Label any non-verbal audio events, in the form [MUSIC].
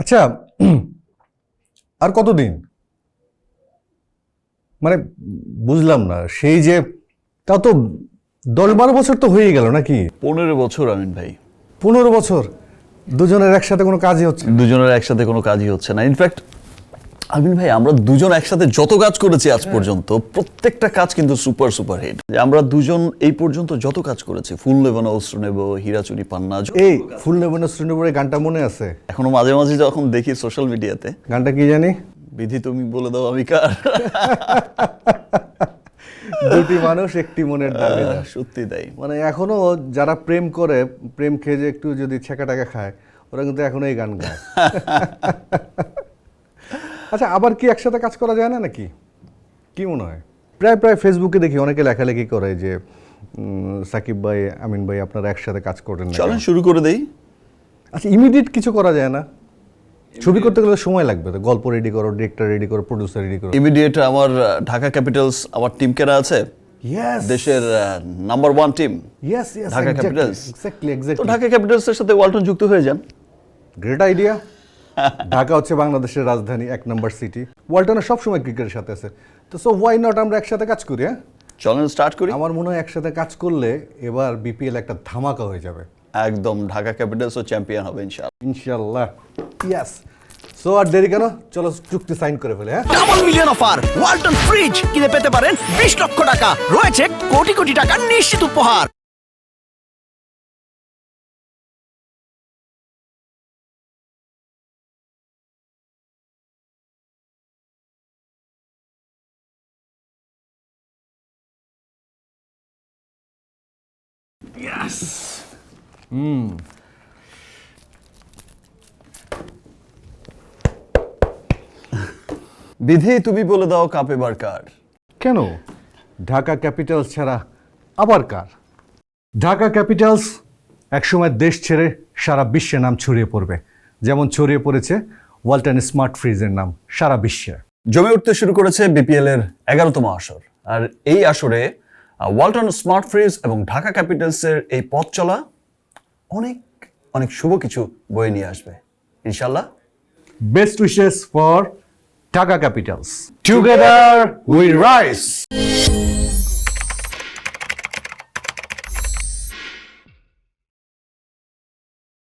আচ্ছা [CLEARS THROAT] আর কতদিন? মানে বুঝলাম না সেই যে তা তো দশ বারো বছর তো হয়ে গেল নাকি? পনেরো বছর আমিন ভাই। পনেরো বছর দুজনের একসাথে কোনো কাজই হচ্ছে। দুজনের একসাথে কোনো কাজই হচ্ছে না। ইনফ্যাক্ট আমিন ভাই আমরা দুজন একসাথে যত কাজ করেছি আজ পর্যন্ত প্রত্যেকটা কাজ কিন্তু সুপার সুপার হিট আমরা দুজন এই পর্যন্ত যত কাজ করেছি ফুল নেব না অস্ত্র নেব হীরাচুরি পান্না এই ফুল নেবেন শ্রীনগরের গানটা মনে আছে? এখনও মাঝে মাঝে যখন দেখি সোশ্যাল মিডিয়াতে গানটা কি জানি? বিধি তুমি বলে দাও আমি কার। [LAUGHS] দুটি মানুষ একটি মনের দাবিদার সত্যি তাই। মানে এখনও যারা প্রেম করে প্রেম খেয়ে যে একটু যদি ছেঁকা টাকা খায় ওরা কিন্তু এখনও এই গান গায়। [LAUGHS] আচ্ছা আবার কি একসাথে কাজ করা যায় না নাকি? কি মনে হয়? প্রায় প্রায় ফেসবুকে দেখি অনেকে লেখালেখি করে যে সাকিব ভাই আমিন ভাই আপনারা একসাথে কাজ করেন চলেন শুরু করে দেই। আচ্ছা ইমিডিয়েট কিছু করা যায় না। ছবি করতে গেলে সময় লাগবে তো। গল্প রেডি করো ডিরেক্টর রেডি করো প্রডিউসার রেডি করো। ইমিডিয়েট আমার ঢাকা ক্যাপিটালস আমার টিম কেনা আছে? দেশের নাম্বার ওয়ান টিম ঢাকা তো ঢাকা ক্যাপিটালসের সাথে ওয়ালটন যুক্ত হয়ে যান। গ্রেট আইডিয়া ঢাকা হচ্ছে বাংলাদেশের রাজধানী এক নম্বর সিটি ওয়ালটনের সবসময় ক্রিকেটের সাথে আছে। তো সো ওয়াই নট আমরা একসাথে কাজ করি হ্যাঁ? চলেন স্টার্ট করি। আমার মনে হয় একসাথে কাজ করলে এবার বিপিএল একটা ধামাকা হয়ে যাবে। একদম ঢাকা ক্যাপিটালসও চ্যাম্পিয়ন হবে ইনশাআল্লাহ। ইনশাল্লাহ ইয়াস সো আর দেরি কেন? চলো চুক্তি সাইন করে ফেলে হ্যাঁ? Double million offer Walton fridge কিনে পেতে পারেন বিশ লক্ষ টাকা। রয়েছে কোটি কোটি টাকার নিশ্চিত উপহার। [LAUGHS] বিধি তুমি বলে দাও কাপ এবার কার? কেন? ঢাকা ক্যাপিটালস ছাড়া আবার কার? ঢাকা ক্যাপিটালস একসময় দেশ ছেড়ে সারা বিশ্বে নাম ছড়িয়ে পড়বে। যেমন ছড়িয়ে পড়েছে ওয়ালটন স্মার্ট ফ্রিজের নাম সারা বিশ্বে। জমে উঠতে শুরু করেছে বিপিএল এর এগারোতম আসর। আর এই আসরে ওয়ালটন স্মার্ট ফ্রিজ এবং ঢাকা ক্যাপিটালসের এই পথ চলা অনেক অনেক শুভ কিছু বয়ে নিয়ে আসবে। ইনশাল্লাহ best wishes for Dhaka Capitals together we rise